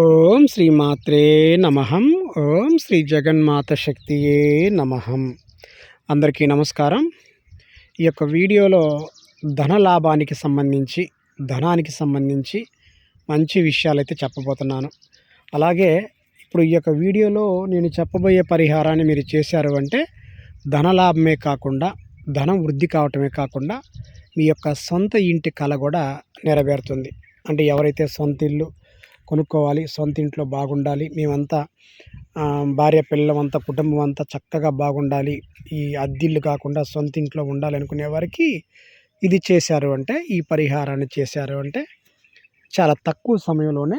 ఓం శ్రీ మాత్రే ఓం శ్రీ జగన్మాత శక్తియే నమహం అందరికీ నమస్కారం. ఈ యొక్క వీడియోలో ధన లాభానికి సంబంధించి ధనానికి సంబంధించి మంచి విషయాలైతే చెప్పబోతున్నాను. అలాగే ఇప్పుడు ఈ యొక్క వీడియోలో నేను చెప్పబోయే పరిహారాన్ని మీరు చేశారు అంటే ధన లాభమే కాకుండా ధనం వృద్ధి కావటమే కాకుండా మీ యొక్క సొంత ఇంటి కళ కూడా నెరవేరుతుంది. అంటే ఎవరైతే సొంత ఇల్లు కొనుక్కోవాలి సొంత ఇంట్లో బాగుండాలి మేమంతా భార్య పిల్లలంతా కుటుంబం అంతా చక్కగా బాగుండాలి ఈ అద్దిల్లు కాకుండా సొంత ఇంట్లో ఉండాలి అనుకునే వారికి ఇది చేశారు అంటే ఈ పరిహారాన్ని చేశారు అంటే చాలా తక్కువ సమయంలోనే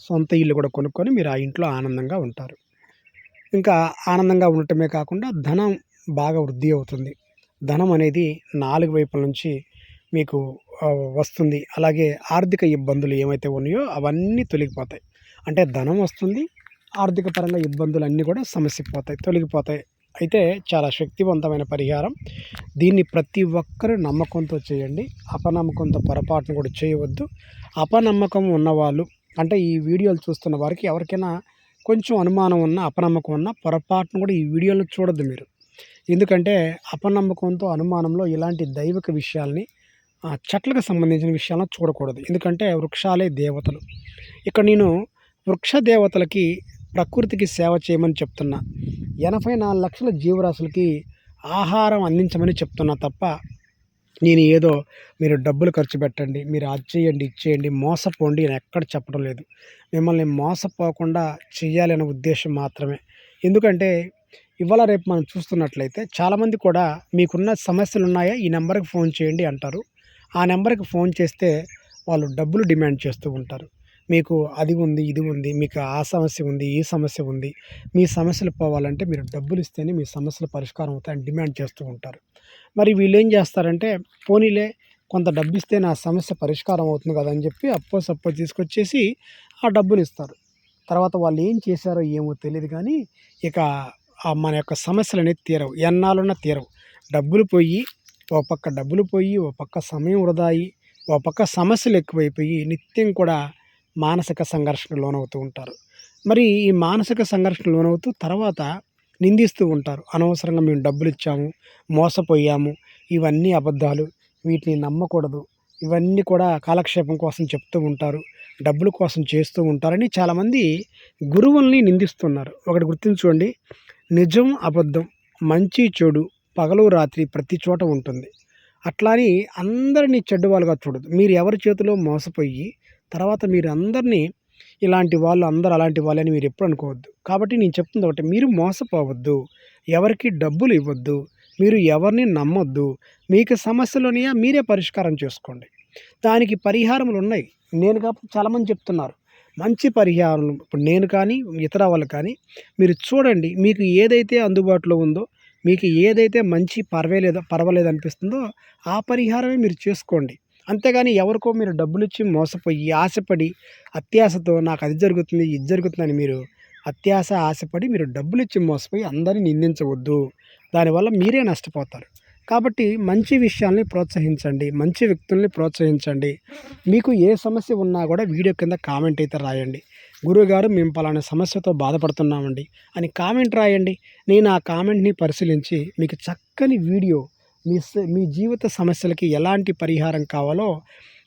సొంత ఇల్లు కూడా కొనుక్కొని మీరు ఆ ఇంట్లో ఆనందంగా ఉంటారు. ఇంకా ఆనందంగా ఉండటమే కాకుండా ధనం బాగా వృద్ధి అవుతుంది. ధనం అనేది నాలుగు వైపుల నుంచి మీకు వస్తుంది. అలాగే ఆర్థిక ఇబ్బందులు ఏమైతే ఉన్నాయో అవన్నీ తొలగిపోతాయి. అంటే ధనం వస్తుంది ఆర్థిక పరంగా ఇబ్బందులు అన్నీ కూడా సమస్య పోతాయి తొలగిపోతాయి. అయితే చాలా శక్తివంతమైన పరిహారం. దీన్ని ప్రతి ఒక్కరూ నమ్మకంతో చేయండి. అపనమ్మకంతో పొరపాటును కూడా చేయవద్దు. అపనమ్మకం ఉన్నవాళ్ళు అంటే ఈ వీడియోలు చూస్తున్న వారికి ఎవరికైనా కొంచెం అనుమానం ఉన్న అపనమ్మకం ఉన్న పొరపాటును కూడా ఈ వీడియోలను చూడద్దు మీరు. ఎందుకంటే అపనమ్మకంతో అనుమానంలో ఇలాంటి దైవిక విషయాల్ని చెట్లకు సంబంధించిన విషయాలను చూడకూడదు. ఎందుకంటే వృక్షాలే దేవతలు. ఇక్కడ నేను వృక్ష దేవతలకి ప్రకృతికి సేవ చేయమని చెప్తున్నా. ఎనభై నాలుగు లక్షల జీవరాశులకి ఆహారం అందించమని చెప్తున్నా తప్ప నేను ఏదో మీరు డబ్బులు ఖర్చు పెట్టండి మీరు అది చేయండి ఇచ్చేయండి మోసపోండి నేను ఎక్కడ చెప్పడం లేదు. మిమ్మల్ని మోసపోకుండా చేయాలి అనే ఉద్దేశం మాత్రమే. ఎందుకంటే ఇవాళ రేపు మనం చూస్తున్నట్లయితే చాలామంది కూడా మీకున్న సమస్యలు ఉన్నాయా ఈ నెంబర్కి ఫోన్ చేయండి అంటారు. ఆ నెంబర్కి ఫోన్ చేస్తే వాళ్ళు డబ్బులు డిమాండ్ చేస్తూ ఉంటారు. మీకు అది ఉంది ఇది ఉంది మీకు ఆ సమస్య ఉంది ఈ సమస్య ఉంది మీ సమస్యలు పోవాలంటే మీరు డబ్బులు ఇస్తేనే మీ సమస్యలు పరిష్కారం అవుతాయని డిమాండ్ చేస్తూ ఉంటారు. మరి వీళ్ళు ఏం చేస్తారంటే పోనీలే కొంత డబ్బు ఇస్తే నా సమస్య పరిష్కారం అవుతుంది కదా అని చెప్పి అప్పో సప్పో తీసుకొచ్చేసి ఆ డబ్బులు ఇస్తారు. తర్వాత వాళ్ళు ఏం చేశారో ఏమో తెలియదు కానీ ఇక మన యొక్క సమస్యలు అనేది తీరవు. ఎన్నాళ్ళున్నా తీరవు. డబ్బులు పోయి ఓ పక్క డబ్బులు పోయి ఓ పక్క సమయం వృధాయి ఓ పక్క సమస్యలు ఎక్కువైపోయి నిత్యం కూడా మానసిక సంఘర్షణ లోనవుతూ ఉంటారు. మరి ఈ మానసిక సంఘర్షణ లోనవుతూ తర్వాత నిందిస్తూ ఉంటారు. అనవసరంగా మేము డబ్బులు ఇచ్చాము మోసపోయాము ఇవన్నీ అబద్ధాలు వీటిని నమ్మకూడదు ఇవన్నీ కూడా కాలక్షేపం కోసం చెప్తూ ఉంటారు డబ్బుల కోసం చేస్తూ ఉంటారని చాలామంది గురువుల్ని నిందిస్తున్నారు. ఒకటి గుర్తుంచుకోండి నిజం అబద్ధం మంచి చెడు పగలు రాత్రి ప్రతి చోట ఉంటుంది. అట్లాని అందరినీ చెడ్డవాళ్ళుగా చూడదు మీరు ఎవరి చేతిలో మోసపోయి తర్వాత మీరు అందరినీ ఇలాంటి వాళ్ళు అందరు అలాంటి వాళ్ళని మీరు ఎప్పుడు అనుకోవద్దు. కాబట్టి నేను చెప్తుంది ఒకటి మీరు మోసపోవద్దు. ఎవరికి డబ్బులు ఇవ్వద్దు. మీరు ఎవరిని నమ్మొద్దు. మీకు సమస్యలునియా మీరే పరిష్కారం చేసుకోండి. దానికి పరిహారములు ఉన్నాయి. నేను కాబట్టి చాలామంది చెప్తున్నారు. మంచి పరిహారం ఇప్పుడు నేను కానీ ఇతర వాళ్ళు కానీ మీరు చూడండి మీకు ఏదైతే అందుబాటులో ఉందో మీకు ఏదైతే మంచి పర్వాలేదు పర్వాలేదు అనిపిస్తుందో ఆ పరిహారమే మీరు చేసుకోండి. అంతేగాని ఎవరికో మీరు డబ్బులు ఇచ్చి మోసపోయి ఆశపడి అత్యాశతో నాకు అది జరుగుతుంది ఇది జరుగుతుందని మీరు అత్యాశ ఆశపడి మీరు డబ్బులు ఇచ్చి మోసపోయి అందరినీ నిందించవద్దు. దానివల్ల మీరే నష్టపోతారు. కాబట్టి మంచి విషయాల్ని ప్రోత్సహించండి మంచి వ్యక్తుల్ని ప్రోత్సహించండి. మీకు ఏ సమస్య ఉన్నా కూడా వీడియో కింద కామెంట్ అయితే రాయండి. గురువుగారు మేము పలానా సమస్యతో బాధపడుతున్నామండి అని కామెంట్ రాయండి. నేను ఆ కామెంట్ని పరిశీలించి మీకు చక్కని వీడియో మీ మీ జీవిత సమస్యలకి ఎలాంటి పరిహారం కావాలో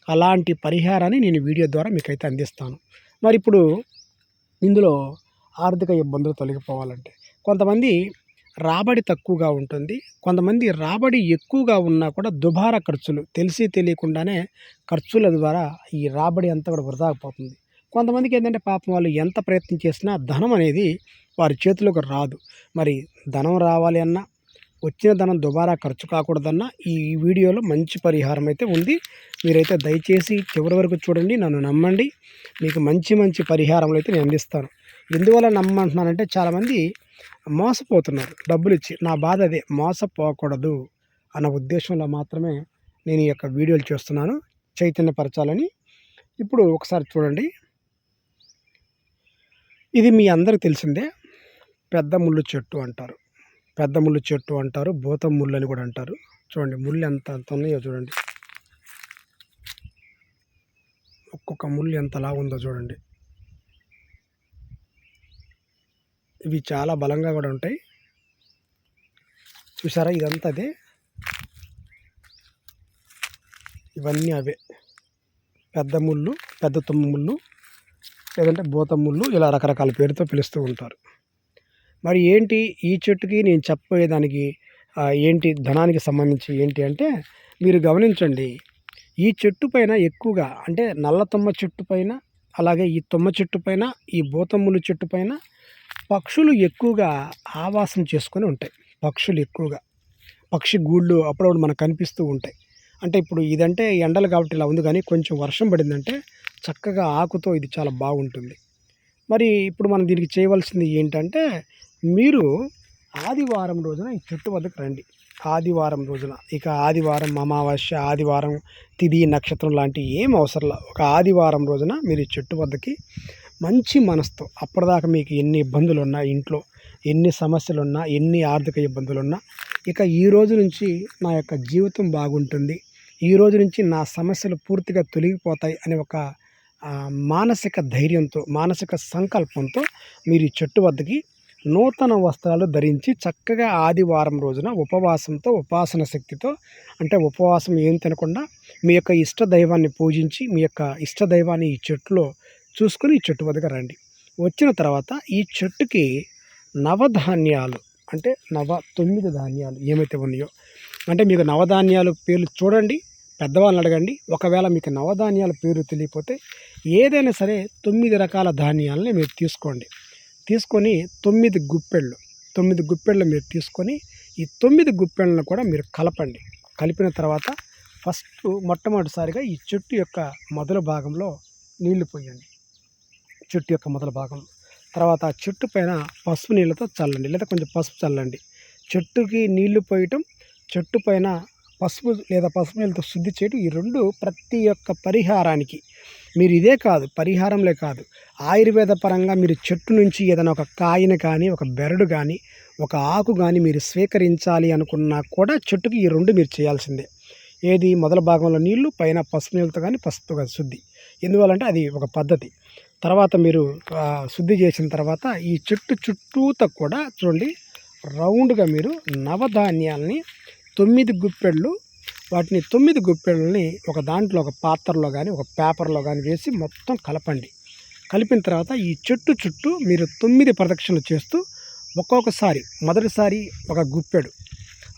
అలాంటి పరిహారాన్ని నేను వీడియో ద్వారా మీకైతే అందిస్తాను. మరి ఇప్పుడు ఇందులో ఆర్థిక ఇబ్బందులు తొలగిపోవాలంటే కొంతమంది రాబడి తక్కువగా ఉంటుంది. కొంతమంది రాబడి ఎక్కువగా ఉన్నా కూడా దుబారా ఖర్చులు తెలిసి తెలియకుండానే ఖర్చుల ద్వారా ఈ రాబడి అంతా కూడా వృధా అయిపోతుంది. కొంతమందికి ఏంటంటే పాపం వాళ్ళు ఎంత ప్రయత్నం చేసినా ధనం అనేది వారి చేతిలోకి రాదు. మరి ధనం రావాలి అన్నా వచ్చిన ధనం దుబారా ఖర్చు కాకూడదన్నా ఈ వీడియోలో మంచి పరిహారం అయితే ఉంది. మీరైతే దయచేసి చివరి వరకు చూడండి నన్ను నమ్మండి. మీకు మంచి మంచి పరిహారములు అయితే నేను అందిస్తాను. ఎందువల్ల నమ్మంటున్నానంటే చాలామంది మోసపోతున్నారు. డబ్బులు ఇచ్చి నా బాధ అదే మోసపోకూడదు అన్న ఉద్దేశంలో మాత్రమే నేను ఈ యొక్క వీడియోలు చేస్తున్నాను. చైతన్యపరచాలని. ఇప్పుడు ఒకసారి చూడండి. ఇది మీ అందరికి తెలిసిందే. పెద్ద ముళ్ళు చెట్టు అంటారు. పెద్ద ముళ్ళు చెట్టు అంటారు. భూతం ముళ్ళు అని కూడా అంటారు. చూడండి ముళ్ళు ఎంత ఎంత ఉన్నాయో చూడండి. ఒక్కొక్క ముళ్ళు ఎంతలా ఉందో చూడండి. ఇవి చాలా బలంగా కూడా ఉంటాయి. చూసారా? ఇదంతా అదే. ఇవన్నీ అవే. పెద్ద ముళ్ళు పెద్ద తుమ్మ ముళ్ళు. లేదంటే బూత ఇలా రకరకాల పేరుతో పిలుస్తూ ఉంటారు. మరి ఏంటి ఈ చెట్టుకి నేను చెప్పబోయేదానికి ఏంటి ధనానికి సంబంధించి ఏంటి అంటే మీరు గమనించండి ఈ చెట్టు పైన ఎక్కువగా అంటే నల్ల తుమ్మ చెట్టు పైన అలాగే ఈ తుమ్మ చెట్టు పైన ఈ బూతమ్ములు చెట్టు పైన పక్షులు ఎక్కువగా ఆవాసం చేసుకొని ఉంటాయి. పక్షులు ఎక్కువగా. పక్షి గూళ్ళు అప్పుడప్పుడు మనకు కనిపిస్తూ ఉంటాయి. అంటే ఇప్పుడు ఇదంటే ఎండలు కాబట్టి ఇలా ఉంది కానీ కొంచెం వర్షం పడిందంటే చక్కగా ఆకుతో ఇది చాలా బాగుంటుంది. మరి ఇప్పుడు మనం దీనికి చేయవలసింది ఏంటంటే మీరు ఆదివారం రోజున ఈ చెట్టు వద్దకు రండి. ఆదివారం రోజున. ఇక ఆదివారం అమావాస్య ఆదివారం తిది నక్షత్రం లాంటి ఏం అవసరంలా ఒక ఆదివారం రోజున మీరు ఈ చెట్టు వద్దకి మంచి మనసుతో అప్పటిదాకా మీకు ఎన్ని ఇబ్బందులు ఉన్నా ఇంట్లో ఎన్ని సమస్యలు ఉన్నా ఎన్ని ఆర్థిక ఇబ్బందులు ఉన్నా ఇక ఈ రోజు నుంచి నా యొక్క జీవితం బాగుంటుంది. ఈ రోజు నుంచి నా సమస్యలు పూర్తిగా తొలగిపోతాయి అనే ఒక మానసిక ధైర్యంతో మానసిక సంకల్పంతో మీరు ఈ చెట్టు వద్దకి నూతన వస్త్రాలు ధరించి చక్కగా ఆదివారం రోజున ఉపవాసంతో ఉపాసన శక్తితో అంటే ఉపవాసం ఏం తినకుండా మీ యొక్క ఇష్ట దైవాన్ని పూజించి మీ యొక్క ఇష్ట దైవాన్ని ఈ చెట్టులో చూసుకుని ఈ చెట్టు వద్దకు రండి. వచ్చిన తర్వాత ఈ చెట్టుకి నవధాన్యాలు అంటే నవ తొమ్మిది ధాన్యాలు ఏమైతే ఉన్నాయో అంటే మీకు నవధాన్యాలు పేర్లు చూడండి. పెద్దవాళ్ళని అడగండి. ఒకవేళ మీకు నవధాన్యాల పేరు తెలియకపోతే ఏదైనా సరే తొమ్మిది రకాల ధాన్యాలని మీరు తీసుకోండి. తీసుకొని తొమ్మిది గుప్పెళ్ళు తొమ్మిది గుప్పెళ్ళు మీరు తీసుకొని ఈ తొమ్మిది గుప్పెళ్ళను కూడా మీరు కలపండి. కలిపిన తర్వాత ఫస్ట్ మొట్టమొదటిసారిగా ఈ చెట్టు యొక్క మొదల భాగంలో నీళ్ళు పోయండి. చెట్టు యొక్క మొదల భాగంలో తర్వాత ఆ చెట్టు పైన పసుపు నీళ్ళతో చల్లండి. లేదా కొంచెం పసుపు చల్లండి. చెట్టుకి నీళ్ళు పోయటం చెట్టు పైన పసుపు లేదా పసుపు నీళ్ళతో శుద్ధి చేయడం ఈ రెండు ప్రతి ఒక్క పరిహారానికి. మీరు ఇదే కాదు పరిహారంలే కాదు. ఆయుర్వేద పరంగా మీరు చెట్టు నుంచి ఏదైనా ఒక కాయను కానీ ఒక బెరడు కానీ ఒక ఆకు కానీ మీరు స్వీకరించాలి అనుకున్నా కూడా చెట్టుకి ఈ రెండు మీరు చేయాల్సిందే. ఏది? మొదల భాగంలో నీళ్ళు పైన పసుపు నీళ్ళతో కానీ పసుపు శుద్ధి. ఎందువల్లంటే అది ఒక పద్ధతి. తర్వాత మీరు శుద్ధి చేసిన తర్వాత ఈ చెట్టు చుట్టూత కూడా చూడండి రౌండ్గా మీరు నవధాన్యాల్ని తొమ్మిది గుప్పెళ్ళు వాటిని తొమ్మిది గుప్పెళ్ళని ఒక దాంట్లో ఒక పాత్రలో కానీ ఒక పేపర్లో కానీ వేసి మొత్తం కలపండి. కలిపిన తర్వాత ఈ చెట్టు చుట్టూ మీరు తొమ్మిది ప్రదక్షిణలు చేస్తూ ఒక్కొక్కసారి మొదటిసారి ఒక గుప్పెడు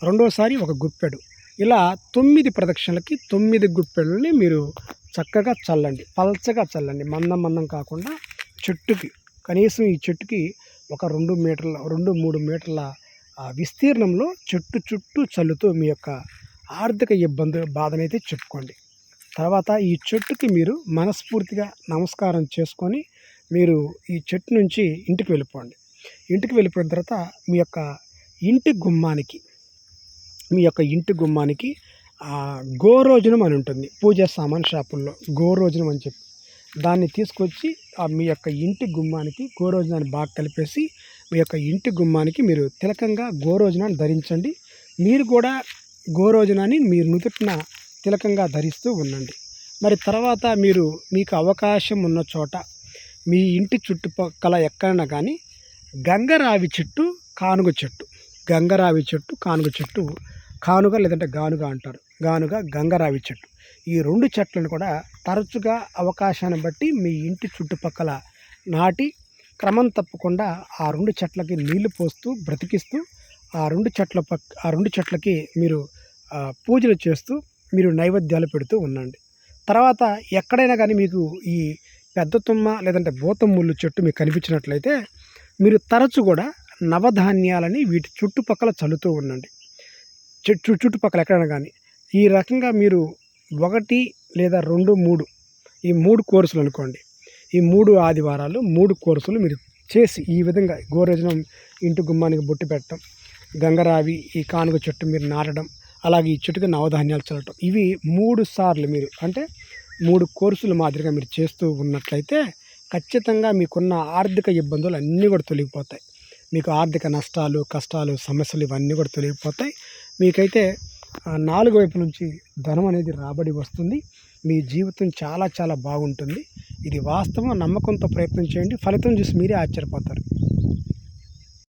రెండోసారి ఒక గుప్పెడు. ఇలా తొమ్మిది ప్రదక్షిణలకి తొమ్మిది గుప్పెళ్ళని మీరు చక్కగా చల్లండి. పల్చగా చల్లండి. మందం మందం కాకుండా చెట్టుకి కనీసం ఈ చెట్టుకి ఒక రెండు మీటర్ల రెండు మూడు మీటర్ల ఆ, విస్తీర్ణంలో చెట్టు చుట్టూ చల్లుతూ మీ యొక్క ఆర్థిక ఇబ్బంది బాధనైతే చెప్పుకోండి. తర్వాత ఈ చెట్టుకి మీరు మనస్ఫూర్తిగా నమస్కారం చేసుకొని మీరు ఈ చెట్టు నుంచి ఇంటికి వెళ్ళిపోండి. ఇంటికి వెళ్ళిపోయిన తర్వాత మీ యొక్క ఇంటి గుమ్మానికి మీ యొక్క ఇంటి గుమ్మానికి ఆ, గోరోజనం అని ఉంటుంది. పూజ సామాన్ షాపుల్లో గోరోజనం అని చెప్పి దాన్ని తీసుకొచ్చి ఆ మీ యొక్క ఇంటి గుమ్మానికి గోరోజనాన్ని బాగా కలిపేసి మీ యొక్క ఇంటి గుమ్మానికి మీరు తిలకంగా గోరోజనాన్ని ధరించండి. మీరు కూడా గోరోజనాన్ని మీరు నుదుటిన తిలకంగా ధరిస్తూ ఉండండి. మరి తర్వాత మీరు మీకు అవకాశం ఉన్న చోట మీ ఇంటి చుట్టుపక్కల ఎక్కడైనా కానీ గంగరావి చెట్టు కానుగ చెట్టు గంగరావి చెట్టు కానుగ చెట్టు కానుగ లేదంటే గానుగ అంటారు. గానుగ గంగరావి చెట్టు. ఈ రెండు చెట్లను కూడా తరచుగా అవకాశాన్ని బట్టి మీ ఇంటి చుట్టుపక్కల నాటి క్రమం తప్పకుండా ఆ రెండు చెట్లకి నీళ్ళు పోస్తూ బ్రతికిస్తూ ఆ రెండు చెట్ల పక్ ఆ రెండు చెట్లకి మీరు పూజలు చేస్తూ మీరు నైవేద్యాలు పెడుతూ ఉండండి. తర్వాత ఎక్కడైనా కానీ మీకు ఈ పెద్ద తుమ్మ లేదంటే బూతం ముళ్ళు చెట్టు మీకు కనిపించినట్లయితే మీరు తరచు కూడా నవధాన్యాలని వీటి చుట్టుపక్కల చల్లుతూ ఉండండి. చుట్టూ చుట్టుపక్కల ఎక్కడైనా కానీ. ఈ రకంగా మీరు ఒకటి లేదా రెండు మూడు. ఈ మూడు కోర్సులు అనుకోండి. ఈ మూడు ఆదివారాలు మూడు కోర్సులు మీరు చేసి ఈ విధంగా గోరోజనం ఇంటి గుమ్మానికి బొట్టు పెట్టడం గంగరావి ఈ కానుగ చెట్టు మీరు నాటడం అలాగే ఈ చెట్టుకి నవధాన్యాలు చల్లటం ఇవి మూడు సార్లు మీరు అంటే మూడు కోర్సులు మాదిరిగా మీరు చేస్తూ ఉన్నట్లయితే ఖచ్చితంగా మీకున్న ఆర్థిక ఇబ్బందులు అన్నీ కూడా తొలగిపోతాయి. మీకు ఆర్థిక నష్టాలు కష్టాలు సమస్యలు ఇవన్నీ కూడా తొలగిపోతాయి. మీకైతే నాలుగు వైపు నుంచి ధనం అనేది రాబడి వస్తుంది. మీ జీవితం చాలా చాలా బాగుంటుంది. ఇది వాస్తవం నమ్మకంతో ప్రయత్నం చేయండి. ఫలితం చూసి మీరే ఆశ్చర్యపోతారు.